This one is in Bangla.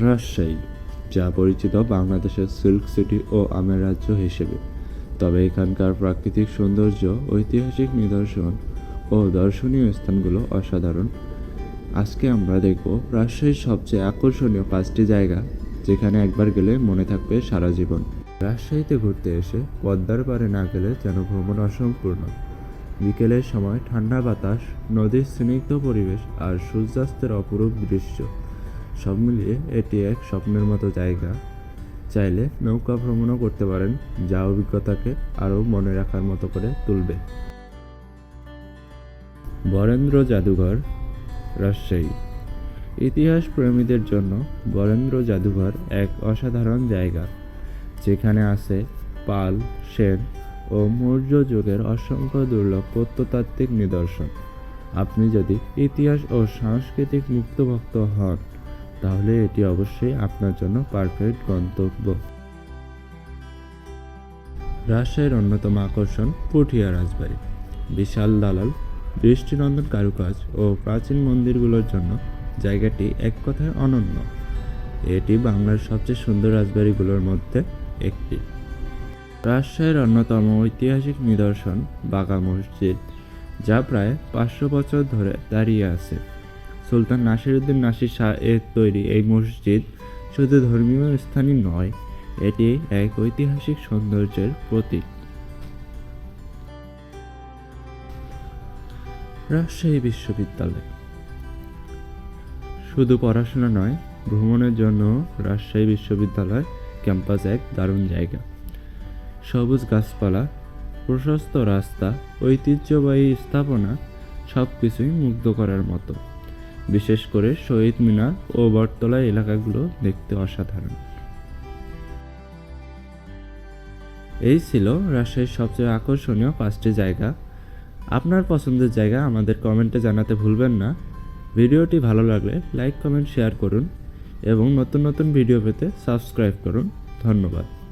রাজশাহী, যা পরিচিত বাংলাদেশের সিল্ক সিটি ও আমের রাজ্য হিসেবে। তবে এখানকার প্রাকৃতিক সৌন্দর্য, ঐতিহাসিক নিদর্শন ও দর্শনীয় স্থানগুলো অসাধারণ। আজকে আমরা দেখব রাজশাহীর সবচেয়ে আকর্ষণীয় পাঁচটি জায়গা, যেখানে একবার গেলে মনে থাকবে সারা জীবন। রাজশাহীতে ঘুরতে এসে পদ্মার পারে না গেলে যেন ভ্রমণ অসম্পূর্ণ। বিকেলের সময় ঠান্ডা বাতাস, নদীর স্নিগ্ধ পরিবেশ আর সূর্যাস্তের অপরূপ দৃশ্য। সব মিলিয়ে এটি এক স্বপ্নের মতো জায়গা। চাইলে নৌকা ভ্রমণও করতে পারেন, যা অভিজ্ঞতাকে আরও মনে রাখার মতো করে তুলবে। বরেন্দ্র জাদুঘর, রাজশাহী। ইতিহাস প্রেমীদের জন্য বরেন্দ্র জাদুঘর এক অসাধারণ জায়গা, যেখানে আছে পাল, সেন ও মৌর্য যুগের অসংখ্য দুর্লভ প্রত্নতাত্ত্বিক নিদর্শন। আপনি যদি ইতিহাস ও সাংস্কৃতিক মুক্তভক্ত হন তাহলে এটি অবশ্যই আপনার জন্য পারফেক্ট গন্তব্য। রাজশাহীর অন্যতম আকর্ষণ পুঠিয়া রাজবাড়ি। বিশাল দালাল, দৃষ্টিনন্দন কারুকাজ ও প্রাচীন মন্দিরগুলোর জন্য জায়গাটি এক কথায় অনন্য। এটি বাংলার সবচেয়ে সুন্দর রাজবাড়িগুলোর মধ্যে একটি। রাজশাহীর অন্যতম ঐতিহাসিক নিদর্শন বাগা মসজিদ, যা প্রায় পাঁচশো বছর ধরে দাঁড়িয়ে আছে। সুলতান নাসিরুদ্দিন নাসির শাহ এর তৈরি এই মসজিদ শুধু ধর্মীয় স্থানই নয়, এটি এক ঐতিহাসিক সৌন্দর্যের প্রতীক। রাজশাহী বিশ্ববিদ্যালয়। শুধু পড়াশোনা নয়, ভ্রমণের জন্য রাজশাহী বিশ্ববিদ্যালয় ক্যাম্পাস এক দারুণ জায়গা। সবুজ গাছপালা, প্রশস্ত রাস্তা, ঐতিহ্যবাহী স্থাপনা সব কিছুই মুগ্ধ করার মতো। বিশেষ করে শহীদ মিনার ও বটতলা এলাকাগুলো দেখতে অসাধারণ। এই ছিল রাজশাহীর সবচেয়ে আকর্ষণীয় পাঁচটি জায়গা। আপনার পছন্দের জায়গা আমাদের কমেন্টে জানাতে ভুলবেন না। ভিডিওটি ভালো লাগলে লাইক, কমেন্ট, শেয়ার করুন এবং নতুন নতুন ভিডিও পেতে সাবস্ক্রাইব করুন। ধন্যবাদ।